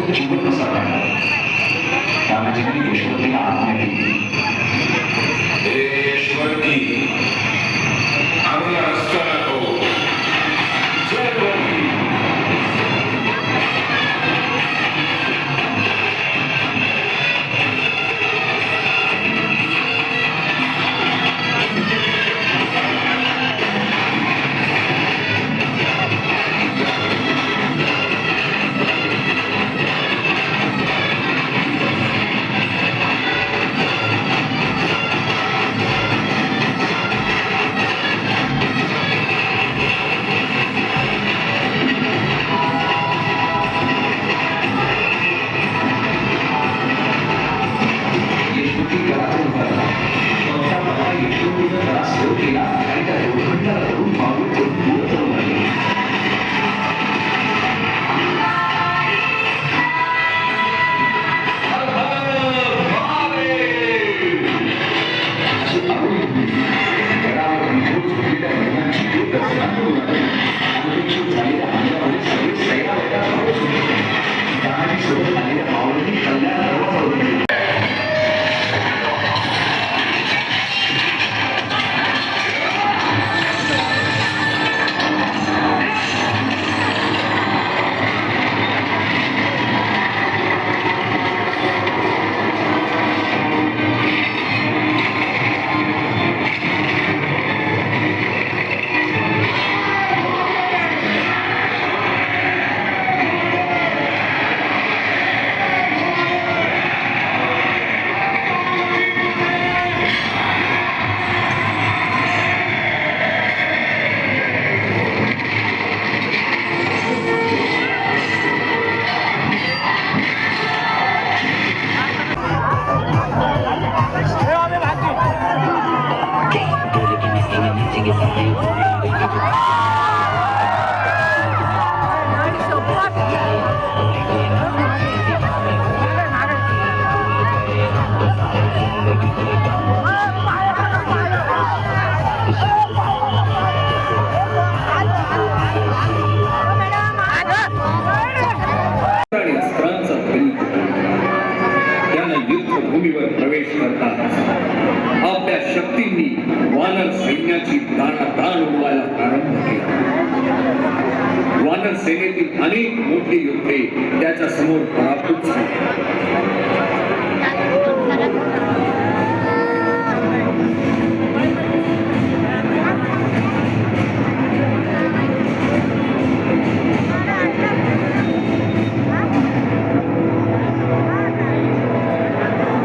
প্রত্যেক জীবন প্রসার আমি যেখানে বসে থেকে আমরা सैन्याची दाणादाण उडवायला प्रारंभ केला. वानर सेनेतील अनेक मोठे योद्धे त्याच्यासमोर पराभूत झाले.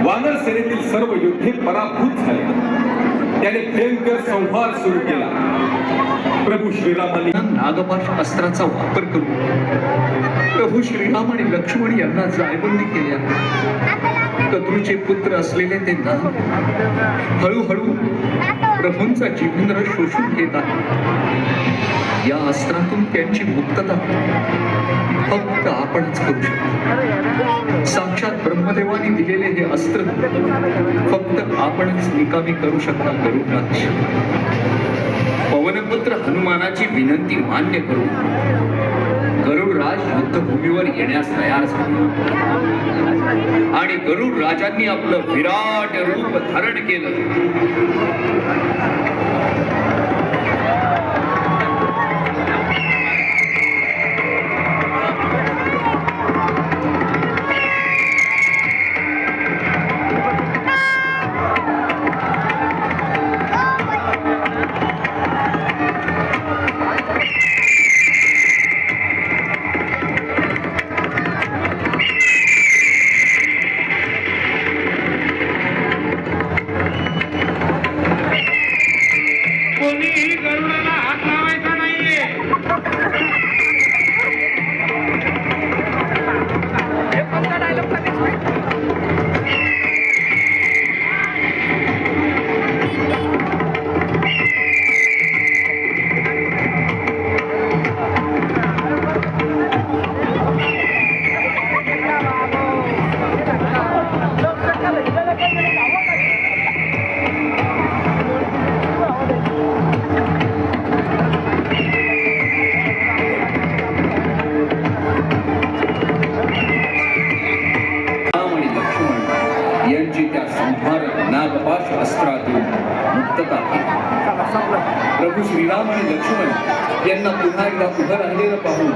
वानर सेनेतील सर्व युद्धे पराभूत झाले. त्याने भयंकर संहार सुरू केला. प्रभू श्रीरामाने नागपाश अस्त्राचा वापर करून प्रभू श्रीराम आणि लक्ष्मण यांना जायबंदी केल्या कत्रूचे पुत्र असलेले ते नाग हळूहळू प्रभूंचा जीवनर शोषून घेत आहे या अस्त्रातून त्यांची मुक्तता फक्त आपणच करू शकतो. साक्षात ब्रह्मदेवाने दिलेले हे अस्त्र फक्त आपणच निकामी करू शकता गरुडनाथ पवनपुत्र हनुमानाची विनंती मान्य करून गरुडराज युद्धभूमीवर येण्यास तयार झाला. आणि गरुड राजांनी आपलं विराट रूप धारण केलं. I don't have experience. प्रभू श्रीराम आणि लक्ष्मण यांना पुन्हा एकदा उभं राहिलेलं पाहून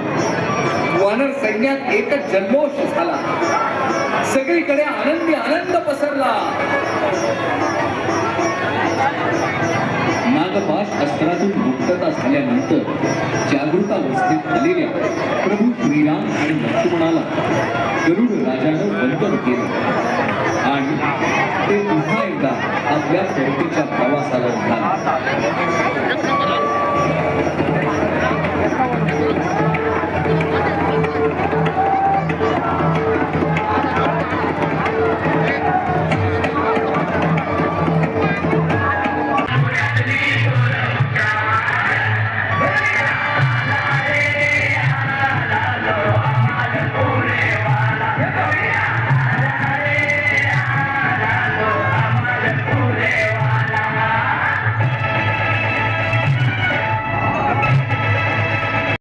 वानर सैन्यात एकच जन्मोष झाला. सगळीकडे आनंदी आनंद पसरला. नागपाश अस्त्रातून मुक्तता झाल्यानंतर जागृतावस्थेत आलेल्या प्रभू श्रीराम आणि लक्ष्मणाला गरुड राजानं वंदन केलं. आणि ते पुन्हा एकदा आपल्या परतीच्या प्रवासाला